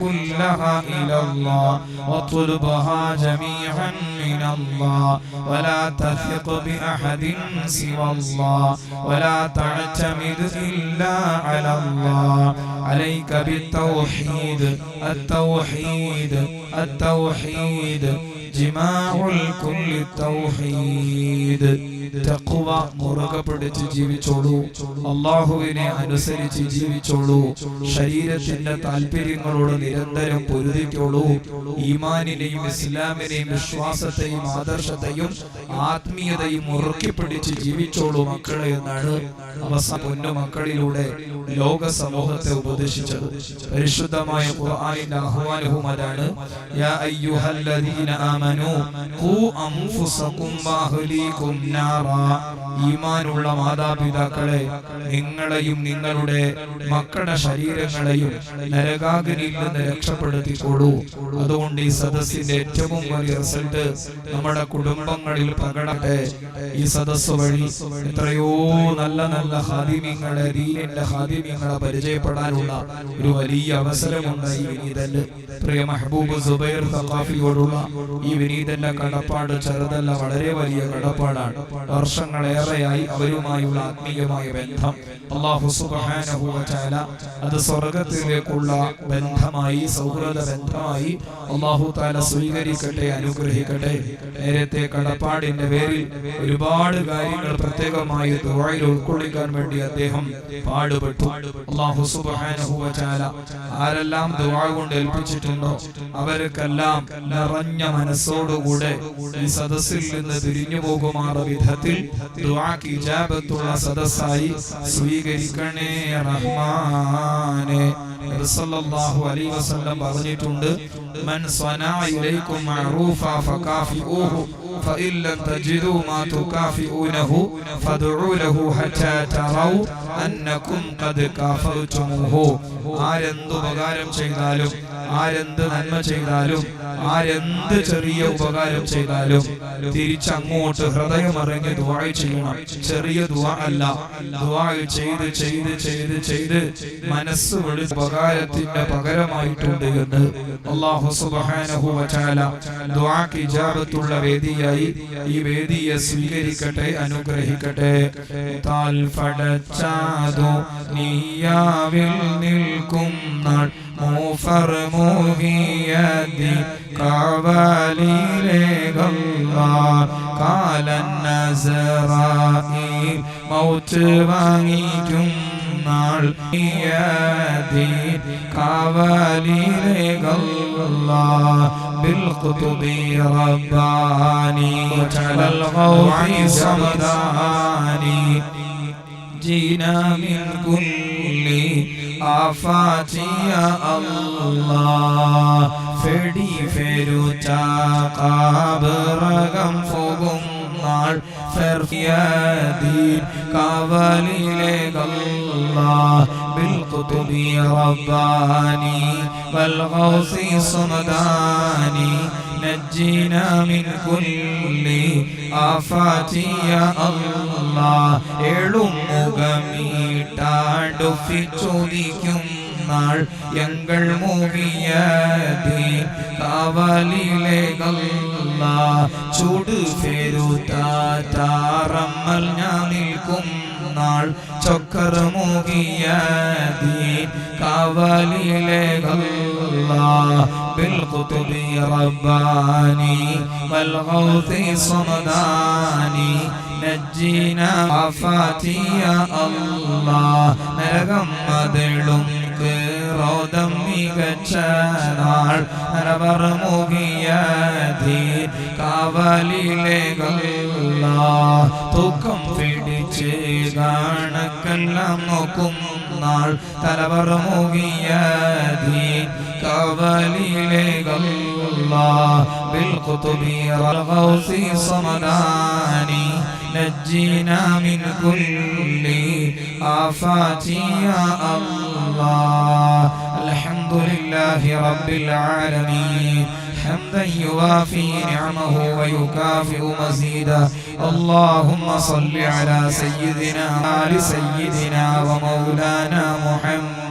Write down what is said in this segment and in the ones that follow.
كلها إلى الله واطلبها جميعا من الله. ولا تثق بأحد سوى الله. ولا تعتمد إلا على الله. عليك بالتوحيد التوحيد التوحيد. جماع الكل التوحيد. തഖ്വ മുറുകെ പിടിച്ച് ജീവിച്ചോളൂ. അള്ളാഹുവിനെ അനുസരിച്ച് ജീവിച്ചോളൂ. ശരീരത്തിന്റെ താല്പര്യങ്ങളോട് നിരന്തരം പൊരുതിക്കോളൂ. ഈമാനിനെയും ഇസ്ലാമിനെയും വിശ്വാസത്തെയും ആദർശത്തെയും ആത്മീയതയും മുറുക്കി പിടിച്ച് ജീവിച്ചോളൂ മക്കളെ എന്നാണ് അവസാന പൊന്നു മക്കളിലൂടെ ലോക സമൂഹത്തെ ഉപദേശിച്ചത്. പരിശുദ്ധമായ ഖുർആനിന്റെ ആഹ്വാനവും അതാണ് യാ അയ്യുഹല്ലദീന ഈമാനുള്ള മാതാപിതാക്കളെ നിങ്ങളെയും നിങ്ങളുടെ മക്കളുടെ ശരീരങ്ങളെയും നരകാഗ്നിയിൽ നിന്ന് രക്ഷപ്പെടുത്തിക്കോളൂ അതുകൊണ്ട് ഈ സദസ്സിന്റെ ഏറ്റവും വലിയ റിസൾട്ട് നമ്മുടെ കുടുംബങ്ങളിൽ പകടട്ടെ ഈ സദസ്സ് വഴി എത്രയോ നല്ല നല്ല ഹാദിമ്യങ്ങളെ ദീനിന്റെ ഹാദിമ്യങ്ങളെ പരിചയപ്പെടാനുള്ള ഒരു വലിയ അവസരമുണ്ട് ഈ വിനീതന്. പ്രിയ മെഹബൂബ് സുബൈർ സഖാഫിയോടുള്ള ഈ വിനീതന്റെ കടപ്പാട് ചെറുതല്ല വളരെ വലിയ കടപ്പാടാണ്. വർഷങ്ങളേറെയായി അവരുമായുള്ള ആത്മീയമായ ബന്ധം. അള്ളാഹു വ അത് സ്വർഗത്തിലേക്കുള്ള ബന്ധമായി സൗഹൃദ ബന്ധമായി അള്ളാഹു താല സ്വീകരിക്കട്ടെ അനുഗ്രഹിക്കട്ടെ. നേരത്തെ കടപ്പാടിന്റെ പേരിൽ ഒരുപാട് കാര്യങ്ങൾ പ്രത്യേകമായി ദുആയിൽ ഉൾക്കൊള്ളിക്കാൻ വേണ്ടി അദ്ദേഹം പാടുപെട്ടു. അള്ളാഹു തആല ആരെല്ലാം ദുആ കൊണ്ട് ഏൽപ്പിച്ചിട്ടുണ്ടോ അവർക്കെല്ലാം നിറഞ്ഞ മനസ്സോടുകൂടെ ഈ സദസ്സിൽ നിന്ന് തിരിഞ്ഞു പോകുമാറ വിധത്തിൽ ദുആക്ക് ഇജാബത്തുള്ള സദസ്സായി സ്വീകരിക്കണേ റഹ്മാനെ നബി സല്ലല്ലാഹു അലൈഹി വസല്ലം പറഞ്ഞിട്ടുണ്ട് മൻ സ്വനാ ഇലൈക്കും മഅറൂഫ ഫകാഫിഊഹു فإن لم تجدوا ما تكافئونه فادعوا له حتى تروا أنكم قد كافأتموه ആരെന്ത് ഉപകാരം ചെയ്താലും ആരെന്ത് നന്മ ചെയ്താലും ആരെന്ത് ചെറിയ ഉപകാരം ചെയ്താലും തിരിച്ചങ്ങോട്ട് ഹൃദയമറിഞ്ഞ് ദുആ ചെയ്യണം. ചെറിയ ദുആ അല്ല. ദുആ ചെയ്ത് ചെയ്ത് ചെയ്ത് ചെയ്ത് മനസ്സ് വിളി ഉപകാരത്തിന്റെ പകരമായിട്ടുണ്ട് എന്ന് ഇജാബത്തുള്ള വേദിയായി ഈ വേദിയെ സ്വീകരിക്കട്ടെ അനുഗ്രഹിക്കട്ടെ. നിൽക്കും നാൾ. മൂഫർ മൂഹിയതി കാവലിലേകല്ല കാലൻ നസറായി മൗത്ത് വാങ്ങിക്കും നാൾ നീയതി കാവലിലേകല്ല بالقطب رباني على الغوث صمداني جينا من كل آفات يا الله ഫെടി ഫെരുച്ച കാബറകം പോകും നാൾ ഫെർഫിയദീൻ കാവലിലെ ഗല്ലാ بالقطب رباني والغوث صمداني نجينا من كل آفات يا الله എഴുമുഖമീട്ടാണ്ടുഫിച്ചൊലിക്കും നാൾ എങ്കൾ മൂവിയതി കാവലിലെ ഗല്ല ചൂട് ഫെരുത്താറമ്മൽ ഞാൻ നിൽക്കും നാൾ ചൊക്കർ മൂകിയതി കാവലിലെ ഗല്ല بالقطب رباني والغوث صمداني نجينا عفاتي يا الله നരകം മതിളും ക്രോധം മികച്ച നാൾ നരവർ മുകിയതി കാവലിലെ ഗല്ല തൂക്കം പിടിച്ച് കാണക്കെല്ലാം നോക്കും നാൾ തലവർ മുകിയതി قبلي الله. بالقطب والغوث صمداني نجينا من كل آفات يا الله. الحمد لله رب العالمين. حمدا يوافي نعمه ويكافئ مزيدا اللهم صل على سيدنا آل سيدنا ومولانا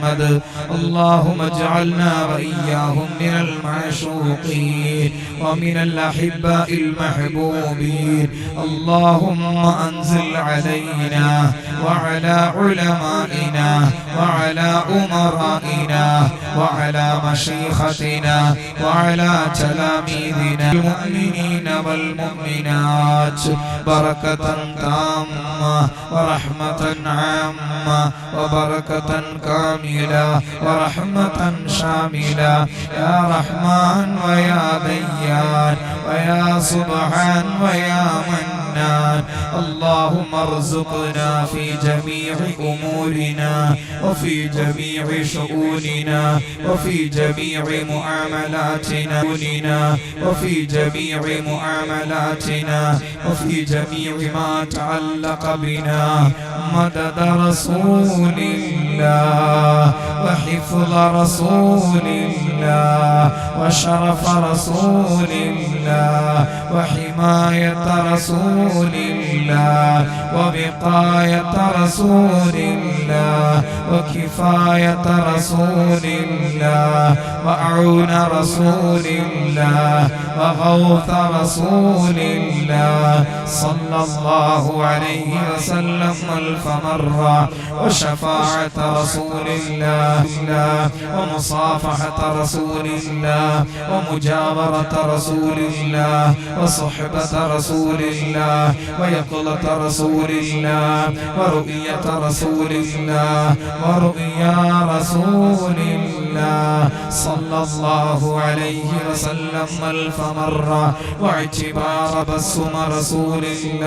محمد. اللهم اجعلنا وإياهم من المعشوقين ومن الأحباء المحبوبين. اللهم أنزل علينا وعلى علمائنا وعلى أمرائنا وعلى مشيختنا وعلى تلاميذنا المؤمنين والمؤمنات بركة تامة ورحمة عامة وبركة كاملة ورحمة شاملة. يا رحمن ويا ديان ويا سبحان ويا منان اللهم ارزقنا في جميع أمورنا وفي جميع شؤوننا وفي جميع معاملاتنا وفي جميع معاملاتنا وفي جميع ما تعلق بنا. مدد رسول الله وحفظ رسول الله. وشرف رسول الله وحماية رسول الله وبقاية رسول الله وكفاية رسول الله وعون رسول الله وغوث رسول الله صلى الله عليه وسلم ألف مرة وشفاعة رسول الله ومصافحة رسول الله ومجاورة رسول الله وصحبة رسول الله ويقظة رسول الله ورؤية رسول الله ورؤيا رسول الله. صلى الله عليه وسلم ألف مرة واعتبار بسم رسول الله.